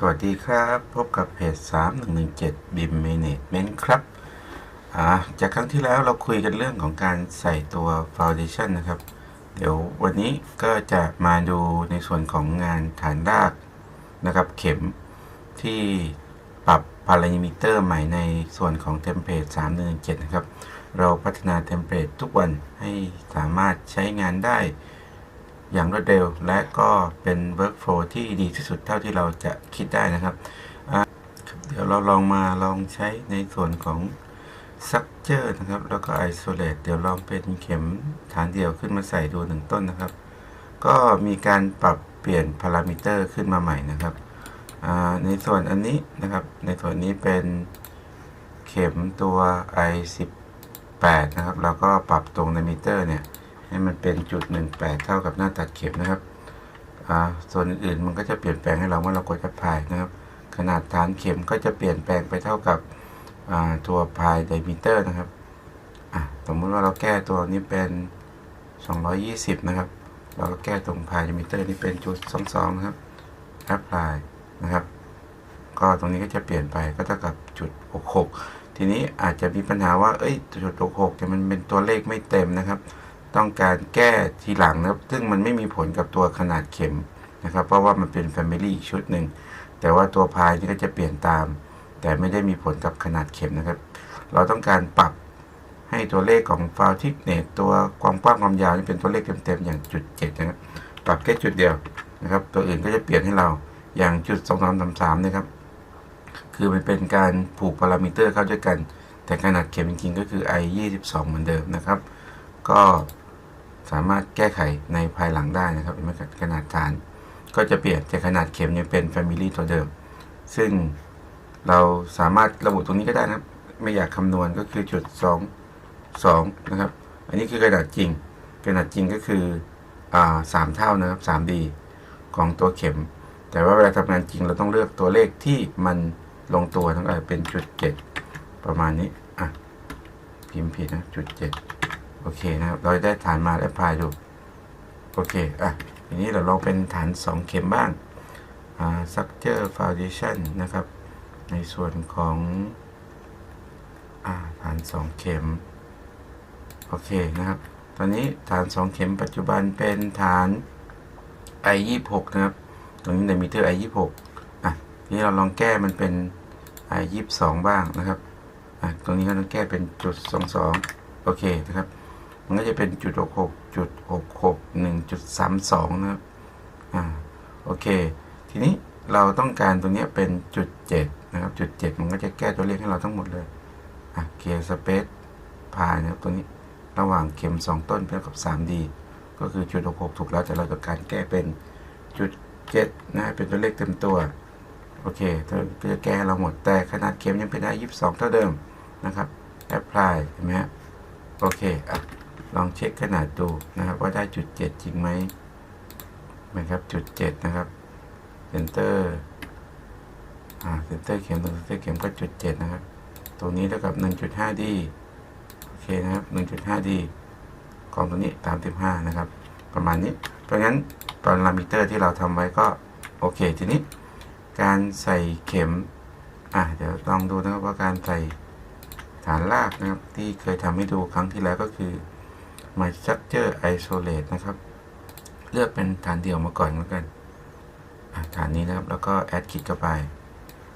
สวัสดีครับ พบกับเพจ 3117 BIM Management ครับจากครั้งที่แล้วเราคุยกันเรื่องของการใส่ตัว Foundation นะครับ เดี๋ยววันนี้ก็จะมาดูในส่วนของงานฐานรากนะครับเข็มที่ปรับพารามิเตอร์ใหม่ในส่วนของเทมเพลต3117 นะครับ เราพัฒนาเทมเพลตทุกวันให้สามารถใช้งานได้ อย่างรวดเร็ว และก็เป็น workflow ที่ดีที่สุดเท่าที่เราจะคิดได้นะครับ เดี๋ยวเราลองมาลองใช้ในส่วนของ structure นะครับ แล้วก็ isolate เดี๋ยวลองเป็นเข็มฐานเดียวขึ้นมาใส่ดูหนึ่งต้นนะครับ ก็มีการปรับเปลี่ยนพารามิเตอร์ขึ้นมาใหม่นะครับ ในส่วนอันนี้นะครับ ในส่วนนี้เป็นเข็มตัว i 18นะครับ แล้วก็ปรับตรงในมิเตอร์เนี่ย ให้มันเป็นจุด18 เท่ากับหน้าตัดเข็มนะครับอ่าส่วนอื่นๆมันก็จะเปลี่ยนแปลงให้เราเมื่อเรากด apply นะครับ ขนาดฐานเข็มก็จะเปลี่ยนแปลงไปเท่ากับอ่าตัวพายไดมิเตอร์นะครับอะสมมติว่าเราแก้ตัวนี้เป็น 220 นะครับ เราก็แก้ตรงพายไดมิเตอร์นี่เป็นจุด22นะครับ apply นะครับ ก็ตรงนี้ก็จะเปลี่ยนไปก็เท่ากับจุด 66 ทีนี้อาจจะมีปัญหาว่าเอ้ยจุด 66แต่มันเป็นตัวเลขไม่เต็มนะครับ ต้องการแก้ทีหลังนะครับ ซึ่งมันไม่มีผลกับตัวขนาดเข็มนะครับ เพราะว่ามันเป็น Family อีกชุดหนึ่ง แต่ว่าตัวพายนี่ก็จะเปลี่ยนตาม แต่ไม่ได้มีผลกับขนาดเข็มนะครับ เราต้องการปรับให้ตัวเลขของฟาวทิกเนตตัวความกว้างความยาวนี่เป็นตัวเลขเต็มๆอย่างจุดเจ็ดนะครับ ปรับแค่จุดเดียวนะครับ ตัวอื่นก็จะเปลี่ยนให้เราอย่างจุดสองสามสามสามนะครับ คือมันเป็นการผูกพารามิเตอร์เข้าด้วยกัน แต่ขนาดเข็มจริงๆก็คือ i 22เหมือนเดิมนะครับ ก็ สามารถแก้ไขในภายหลังได้นะครับเห็นไมครับขนาดฐาน ก็จะเปลี่ยนจากขนาดเข็มเนี่ยเป็น Family ตัวเดิม ซึ่งเราสามารถระบุตรงนี้ก็ได้นะครับ ไม่อยากคำนวณก็คือจุด 2 2 นะครับ อันนี้คือขนาดจริงขนาดจริงก็คืออ่าสามเท่านะครับ 3D ของตัวเข็ม แต่ว่าเวลาทำงานจริงเราต้องเลือกตัวเลขที่มันลงตัวทั้งหลายเป็นจุด 7 ประมาณนี้ อะ พิมพ์ผิดนะจุด 7 โอเคนะครับ เราได้ฐานมาแล้วพายดู โอเค อะ ทีนี้เราลองเป็นฐาน 2 เข็มบ้าง อ่า structure foundation นะครับ ในส่วนของ อ่า ฐาน 2 เข็ม โอเคนะครับ ตอนนี้ฐาน 2 เข็มปัจจุบันเป็นฐาน i 2 6 นะครับ ตรงนี้ในมิเตอร์ i 2 6 อะทีนี้เราลองแก้มันเป็น i 2 2 บ้างนะครับ อะ ตรงนี้เราต้องแก้เป็นจุด22โอเคนะครับ มันก็จะเป็นจุดหกหกจุดหกหกหนึ่งจุดสามสองนะครับอ่าโอเค ทีนี้เราต้องการตรงนี้เป็นจุดเจ็ดนะครับจุดเจ็ดมันก็จะแก้ตัวเลขให้เราทั้งหมดเลยอะเคลียร์สเปซพายนะครับตัวนี้ระหว่างเข็มสองต้นเป็นกับ 3D ก็คือจุดหกหกถูกแล้วแต่เราต้องการแก้เป็นจุดเจ็ดนะเป็นตัวเลขเต็มตัวโอเคก็จะแก้ให้เราหมดแต่ขนาดเข็มยังเป็นได้ยี่สิบสองเท่าเดิมนะครับ apply เห็นไหมฮะโอเคอะ ลองเช็คขนาดดูนะครับว่าได้จุดเจ็ดจริงไหมนะครับจุดเจ็ดนะครับเซนเตอร์อ่าเซนเตอร์เข็มตรงเซนเตอร์เข็มก็จุดเจ็ดนะครับ ตรงนี้เท่ากับหนึ่งจุดห้าดีโอเคนะครับหนึ่งจุดห้าดีกองตัวนี้ตามสิบห้านะครับ ประมาณนี้ เพราะงั้นตอนลามิเตอร์ที่เราทำไว้ก็โอเคทีนี้การใส่เข็มอะเดี๋ยวลองดูนะครับว่าการใส่ฐานรากนะครับที่เคยทำให้ดูครั้งที่แล้วก็คือ My Structure Isolate นะครับ เลือกเป็นฐานเดี่ยวมาก่อนแล้วกันฐานนี้นะครับ แล้วก็แอดคลิกเข้าไป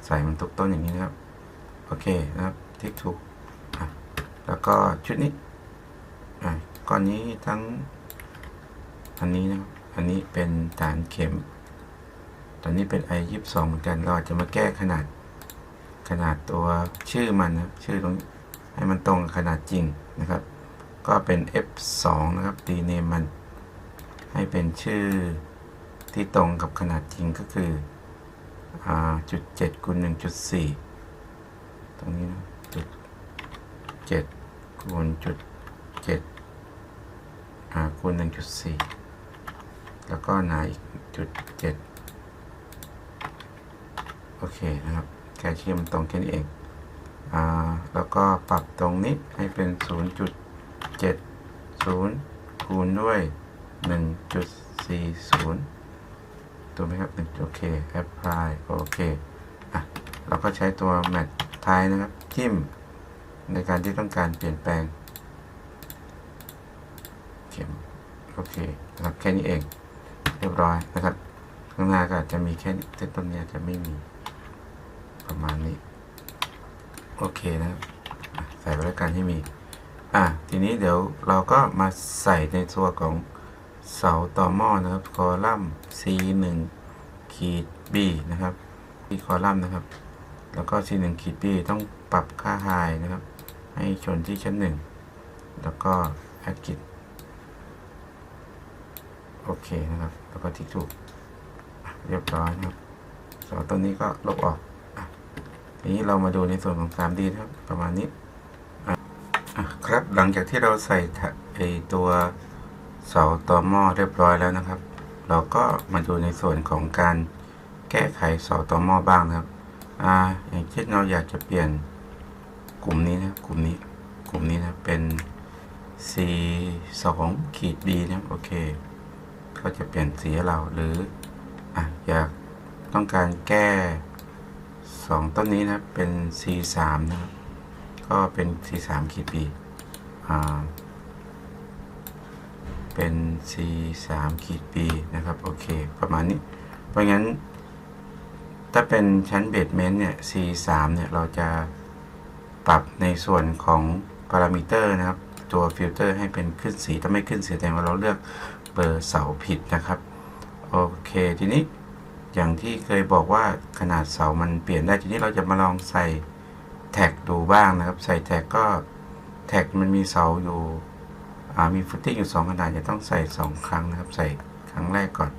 ใส่มันทุกต้นอย่างนี้นะครับ โอเคนะครับทิกถูกแล้วก็ชุดนี้อะก้อนนี้ทั้ง อันนี้นะครับ อันนี้เป็นฐานเข็ม ตอนนี้เป็น i 2 2เหมือนกัน เราอาจจะมาแก้ขนาดขนาดตัวชื่อมันนะ ชื่อตรงให้มันตรงขนาดจริงนะครับ ก็เป็น f2 นะครับ rename มันให้เป็นชื่อที่ตรงกับขนาดจริงก็คือจุดเจ็ดคูณหนึ่งจุดสี่ตรงนี้นะจุดเจ็ดคูณจุดเจ็ดคูณหนึ่งจุดสี่แล้วก็หนาอีกจุดเจ็ดโอเคนะครับ แค่เชื่อมตรงแค่นี้เองอแล้วก็ปรับตรงนี้ให้เป็นศูนย์จุด 7 0 คูณด้วย 1.40ตถูกไหมครับหนึ่งโอเค apply โอเคอะเราก็ใช้ตัว math ท้ายนะครับ จิ้ม ในการที่ต้องการเปลี่ยนแปลง เข็ม โอเคนะครับแค่นี้เอง เรียบร้อยนะครับ ข้างหน้าก็อาจจะมีแค่นี้แต่ต้นนี้จะไม่มีประมาณนี้ โอเคนะครับใส่ไว้แล้วกันที่มี อะทีนี้เดี๋ยวเราก็มาใส่ในตัวของเสาต่อหม้อนะครับ คอลัมน์ C 1ขีด B นะครับที่คอลัมน์นะครับ แล้วก็ C 1ขีด B ต้องปรับค่า high นะครับ ให้ชนที่ชั้น 1 แล้วก็ add git โอเคนะครับ แล้วก็ทิกถูกเรียบร้อยนะครับเสาต้นนี้ก็ลบออกอะทีนี้เรามาดูในส่วนของ 3D นะครับ ประมาณนี้ ครับหลังจากที่เราใส่ไอตัวเสาต่อหม้อเรียบร้อยแล้วนะครับ เราก็มาดูในส่วนของการแก้ไขเสาต่อหม้อบ้างนะครับอ่าอย่างเช่นเราอยากจะเปลี่ยนกลุ่มนี้นะกลุ่มนี้กลุ่มนี้นะเป็น C 2ขีด B นะโอเคก็จะเปลี่ยนสีเราหรืออะอยากต้องการแก้ 2 ต้นนี้นะเป็น C 3นะครับ ก็เป็น C 3ขีด B อ่าเป็น C 3ขีด B นะครับ โอเค ประมาณนี้ เพราะงั้น ถ้าเป็นชั้นเบสเมนต์เนี่ย C 3เนี่ย เราจะปรับในส่วนของพารามิเตอร์นะครับ ตัวฟิลเตอร์ให้เป็นขึ้นสี ถ้าไม่ขึ้นสีแสดงว่าเราเลือกเบอร์เสาผิดนะครับ โอเค ทีนี้อย่างที่เคยบอกว่าขนาดเสามันเปลี่ยนได้ ทีนี้เราจะมาลองใส่ แท็กดูบ้างนะครับ ใส่แท็กก็แท็กมันมีเสาอยู่มีฟุตติ้งอยู่ 2 ขนาดจะต้องใส่ 2 ครั้งนะครับ ใส่ครั้งแรกก่อน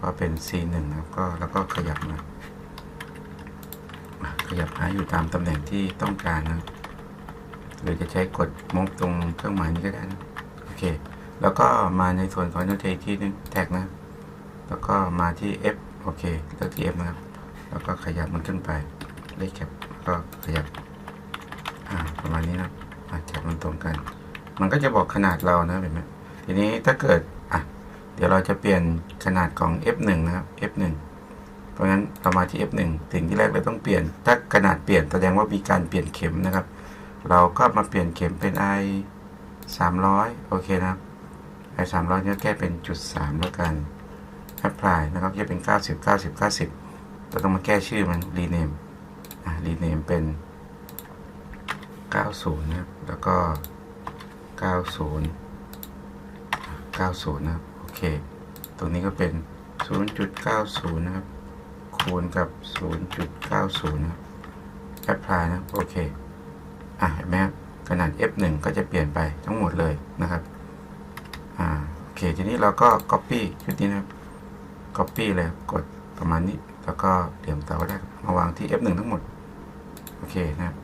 ก็เป็น C1 นะครับก็แล้วก็ขยับมาอะขยับหาอยู่ตามตำแหน่งที่ต้องการนะหรือจะใช้กดมกตรงเครื่องหมายนี้ก็ได้นะโอเค แล้วก็มาในส่วนของเทที่นึงแท็กนะ แล้วก็มาที่ F โอเคเลือกที่ F นะครับ แล้วก็ขยับมันขึ้นไปเลขแคป ก็ขยับประมาณนี้นะอะจับมันตรงกัน มันก็จะบอกขนาดเรานะเห็นไหมทีนี้ถ้าเกิดอะเดี๋ยวเราจะเปลี่ยนขนาดของ F1 นะครับ F1 เพราะงั้นเรามาที่ F1 สิ่งที่แรกเราต้องเปลี่ยน ถ้าขนาดเปลี่ยนแสดงว่ามีการเปลี่ยนเข็มนะครับ เราก็มาเปลี่ยนเข็มเป็น i 300 โอเคนะครับ i 300เนี่ยแก้เป็นจุด3แล้วกัน apply นะครับจะเป็น 90 90 90 เราต้องมาแก้ชื่อมัน rename อะ rename เป็น 90 นะครับ แล้วก็ 90 90 นะครับ โอเค ตรงนี้ก็เป็น 0.90 นะครับ คูณกับ 0.90 นะครับ apply นะ โอเค อะ เห็นไหมครับขนาด f1 ก็จะเปลี่ยนไปทั้งหมดเลยนะครับ อ่า โอเค ทีนี้เราก็ copy ชุดนี้นะครับ copy เลย กดประมาณนี้ แล้วก็เหลี่ยมเสาแรกมาวางที่ F1 ทั้งหมด โอเคนะครับ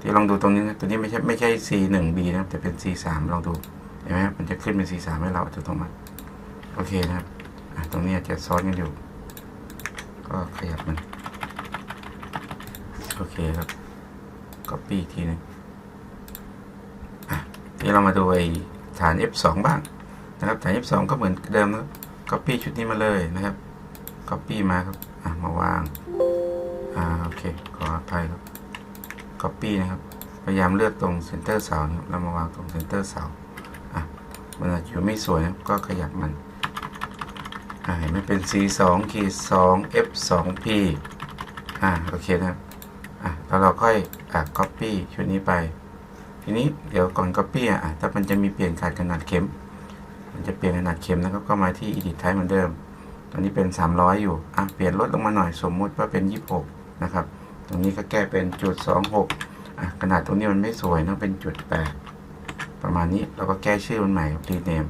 ที่ลองดูตรงนี้นะตัวนี้ไม่ใช่ไม่ใช่ C1B นะครับ แต่เป็น C3 ลองดู เห็นไหมมันจะขึ้นเป็น C3 ให้เราอัตโนมัติโอเคนะครับตรงนี้จะซ้อนกันอยู่ ก็ขยับมัน โอเคครับ copy อีกทีหนึงอะทีนี้เรามาดูไอ้ฐาน F2 บ้างนะครับ ฐาน F2 ก็เหมือนเดิมนะครับ copy ชุดนี้มาเลยนะครับ copy มาครับอะมาวางอ่าโอเคขออภัยครับ copy นะครับพยายามเลือกตรง center เสานะครับแล้วมาวางตรง center เสาอะมันอาจจะอยู่ไม่สวยนะครับก็ขยับมันอ่าเห็นไหมเป็น C 2 ขีด2 F 2 P อ่าโอเคนะครับอะแล้วเราค่อยอะ copy ชุดนี้ไป ทีนี้เดี๋ยวก่อน copy อะถ้ามันจะมีเปลี่ยนขาดขนาดเข็ม มันจะเปลี่ยนขนาดเข็มนะครับ ก็มาที่ edit type เหมือนเดิม ตอนนี้เป็น 300 อยู่ อะ เปลี่ยนลดลงมาหน่อย สมมุติว่าเป็น 26 นะครับ ตรงนี้ก็แก้เป็นจุด26อะ ขนาดตรงนี้มันไม่สวยนะเป็นจุด8ประมาณนี้ เราก็แก้ชื่อมันใหม่ rename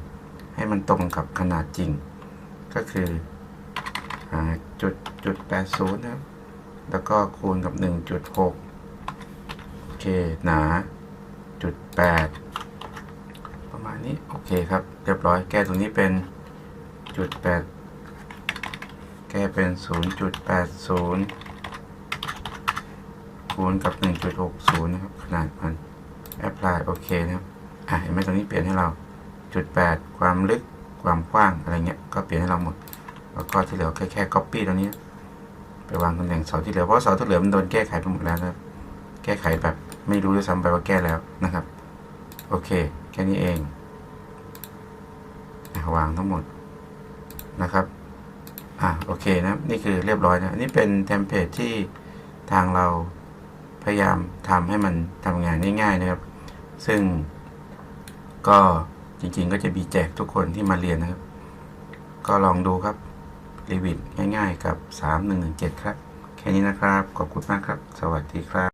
ให้มันตรงกับขนาดจริง ก็คืออ่าจุดจุด80นะครับ แล้วก็คูณกับ1.6โอเค หนาจุด8ประ มาณนี้โอเคครับเรียบร้อยแก้ตรงนี้เป็นจุด8แก้เป็น 0.80 คูณกับ 1.60 นะครับ ขนาดมัน apply โอเคนะครับ อะเห็นไหมตรงนี้เปลี่ยนให้เราจุด8ความลึกความกว้างอะไรเงี้ยก็เปลี่ยนให้เราหมด แล้วก็ที่เหลือแค่แค่ copy ตรงนี้ ไปวางตำแหน่งเสาที่เหลือ เพราะเสาที่เหลือมันโดนแก้ไขไปหมดแล้วนะแก้ไขแบบไม่รู้ด้วยซ้ำไปว่าแก้แล้วนะครับ โอเค แค่นี้เอง วางทั้งหมดนะครับอะโอเคนะนี่คือเรียบร้อยนะนี่เป็นเทมเพลตที่ทางเราพยายามทำให้มันทำงานง่ายๆนะครับ ซึ่งก็จริงๆก็จะมีแจกทุกคนที่มาเรียนนะครับ ก็ลองดูครับรีวิวง่ายๆกับ 3117 ครับ แค่นี้นะครับ ขอบคุณมากครับ สวัสดีครับ